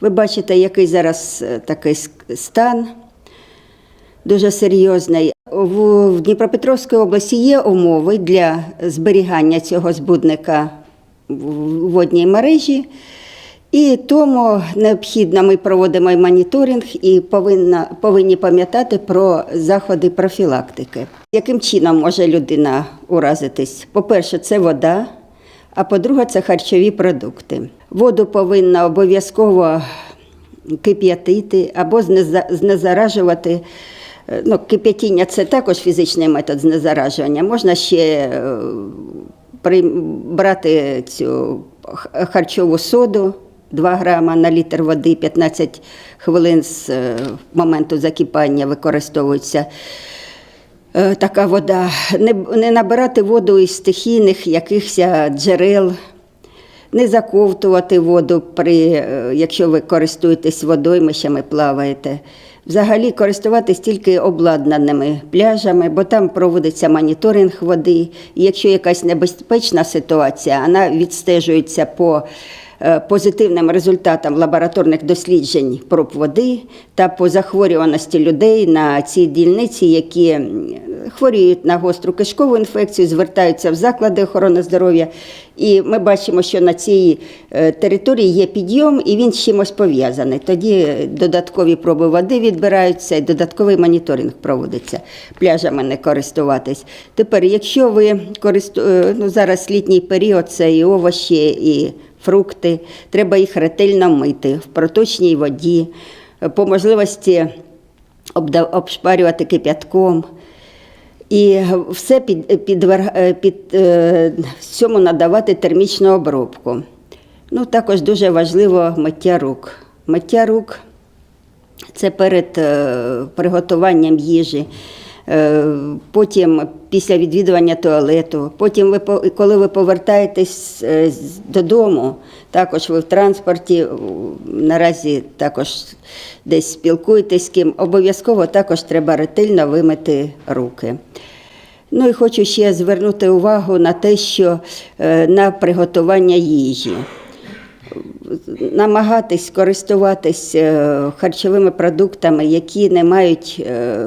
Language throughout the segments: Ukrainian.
Ви бачите, який зараз е, такий стан дуже серйозний. В Дніпропетровській області є умови для зберігання цього збудника в водній мережі. І тому необхідно, ми проводимо і моніторинг і повинна, повинні пам'ятати про заходи профілактики. Яким чином може людина уразитись? По-перше, це вода, а по-друге, це харчові продукти. Воду повинна обов'язково кип'ятити або знезаражувати. Е, Ну, кип'ятіння це також фізичний метод знезаражування. Можна ще е, брати цю харчову соду 2 грама на літр води, 15 хвилин з е, моменту закипання використовується. Е, Така вода. Не, не набирати воду із стихійних якихось джерел, не заковтувати воду, при, е, якщо ви користуєтесь водоймищами, плаваєте. Взагалі користуватись тільки обладнаними пляжами, бо там проводиться моніторинг води. І якщо якась небезпечна ситуація, вона відстежується по позитивним результатам лабораторних досліджень проб води та по захворюваності людей на ці дільниці, які хворіють на гостру кишкову інфекцію, звертаються в заклади охорони здоров'я. І ми бачимо, що на цій е, території є підйом, і він з чимось пов'язаний. Тоді додаткові проби води відбираються, і додатковий моніторинг проводиться. Пляжами не користуватись. Тепер, якщо ви користу... е, ну, зараз літній період, це і овочі, і фрукти, треба їх ретельно мити в проточній воді, е, по можливості обшпарювати кип'ятком. І все під, е, під, е, цьому надавати термічну обробку. Ну, також дуже важливо миття рук. Миття рук це перед приготуванням їжі, потім після відвідування туалету, потім ви, коли ви повертаєтесь е, додому, також ви в транспорті, наразі також десь спілкуєтесь з ким, обов'язково також треба ретельно вимити руки. Ну і хочу ще звернути увагу на те, що е, на приготування їжі намагатись користуватись е, харчовими продуктами, які не мають е,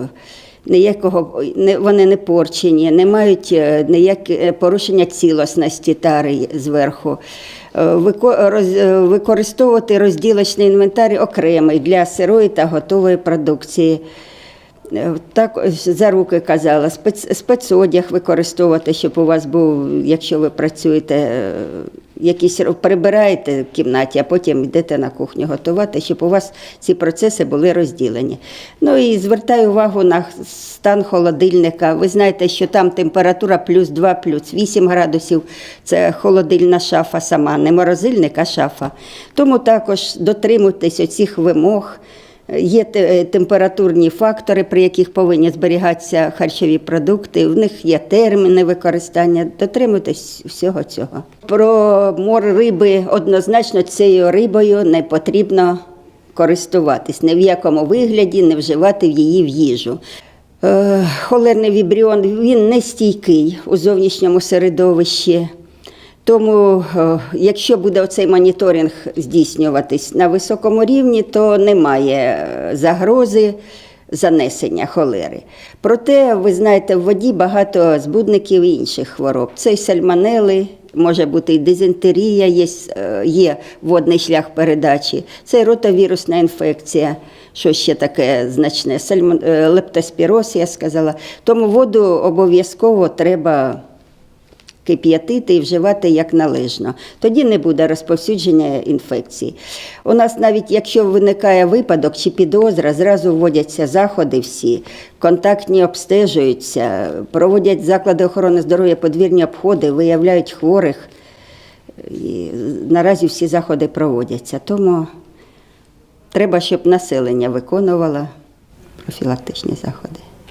ніякого, вони не порчені, не мають е, ніяке порушення цілісності тари зверху. Е, е, Використовувати розділочний інвентар окремий для сирої та готової продукції. Е, Так за руки казала, спецодяг використовувати, щоб у вас був, якщо ви працюєте, е, якісь прибираєте в кімнаті, а потім йдете на кухню готувати, щоб у вас ці процеси були розділені. Ну і звертаю увагу на стан холодильника. Ви знаєте, що там температура плюс 2, плюс 8 градусів. Це холодильна шафа сама, не морозильник, а шафа. Тому також дотримуйтесь оцих вимог. Є температурні фактори, при яких повинні зберігатися харчові продукти. В них є терміни використання. Дотримуйтесь всього цього. Про мор риби однозначно цією рибою не потрібно користуватись ні в якому вигляді, не вживати її в їжу. Е, Холерний вібріон він не стійкий у зовнішньому середовищі. Тому, е, якщо буде оцей моніторинг здійснюватись на високому рівні, то немає е, загрози занесення холери. Проте, ви знаєте, в воді багато збудників інших хвороб. Це й сальмонели, може бути і дизентерія, є, е, є водний шлях передачі, це ротовірусна інфекція. Що ще таке значне? Сальмон... Лептоспіроз, я сказала. Тому воду обов'язково треба кип'ятити і вживати як належно. Тоді не буде розповсюдження інфекції. У нас навіть якщо виникає випадок чи підозра, зразу вводяться заходи всі, контактні обстежуються, проводять заклади охорони здоров'я подвірні обходи, виявляють хворих. І наразі всі заходи проводяться. Тому треба, щоб населення виконувало профілактичні заходи.